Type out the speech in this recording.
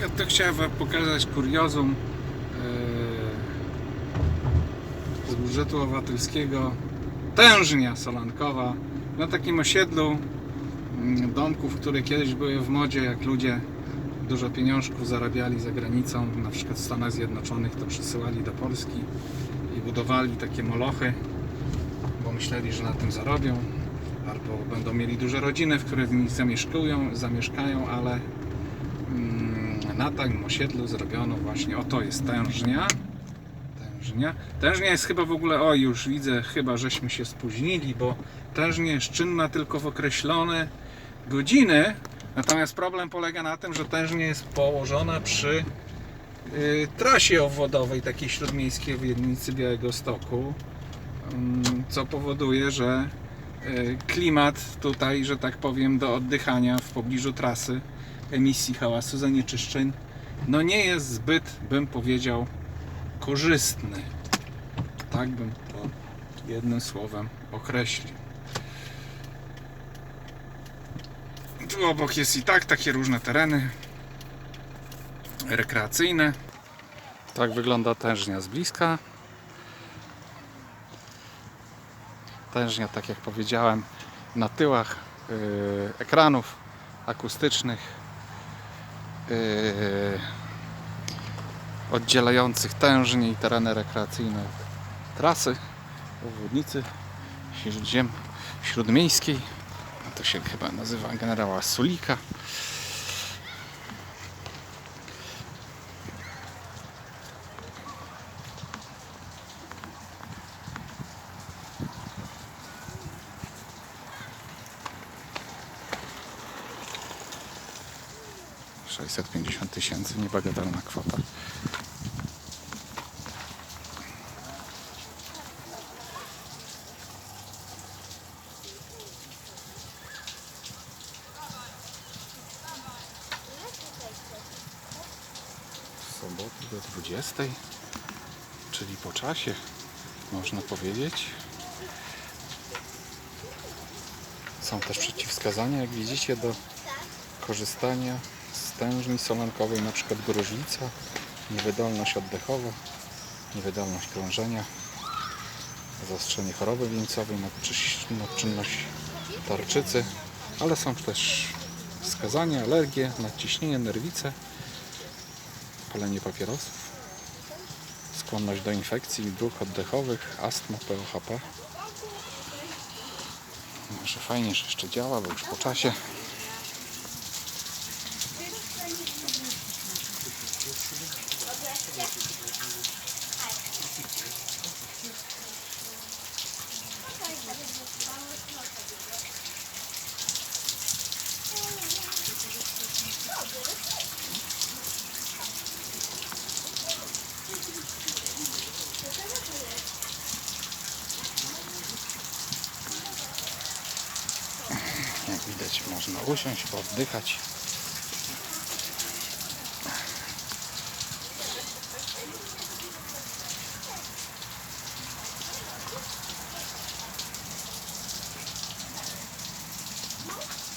Ja to chciałem Wam pokazać kuriozum e, z budżetu obywatelskiego. Tężnia solankowa na takim osiedlu mm, domków, które kiedyś były w modzie, jak ludzie dużo pieniążków zarabiali za granicą, na przykład w Stanach Zjednoczonych, to przysyłali do Polski i budowali takie molochy, bo myśleli, że na tym zarobią, albo będą mieli duże rodziny, w których zamieszkują, zamieszkają, ale mm, na takim osiedlu zrobiono właśnie, oto jest tężnia. Tężnia. Tężnia jest chyba w ogóle, o już widzę, chyba żeśmy się spóźnili, bo tężnia jest czynna tylko w określone godziny. Natomiast problem polega na tym, że tężnia jest położona przy y, trasie obwodowej takiej śródmiejskiej w Jednicy Białego Stoku, mm, co powoduje, że y, klimat tutaj, że tak powiem, do oddychania w pobliżu trasy emisji hałasu, zanieczyszczeń, no nie jest zbyt, bym powiedział, korzystny. Tak bym to jednym słowem określił. Tu obok jest i tak takie różne tereny rekreacyjne. Tak wygląda tężnia z bliska. Tężnia, tak jak powiedziałem, na tyłach yy, ekranów akustycznych oddzielających tężnie i tereny rekreacyjne trasy obwodnicy śródziem, śródmiejskiej. To się chyba nazywa generała Sulika. Sześćset pięćdziesiąt tysięcy, niebagatelna kwota. soboty do 20, czyli po czasie, można powiedzieć. Są też przeciwwskazania, jak widzicie, do korzystania z tężni solankowej, na przykład gruźlica, niewydolność oddechowa, niewydolność krążenia, zaostrzenie choroby wieńcowej, nadczynność tarczycy, ale są też wskazania, alergie, nadciśnienie, nerwice, palenie papierosów, skłonność do infekcji dróg oddechowych, astma, POHP. Może fajnie, że jeszcze działa, bo już po czasie. Jak widać można usiąść, pooddychać.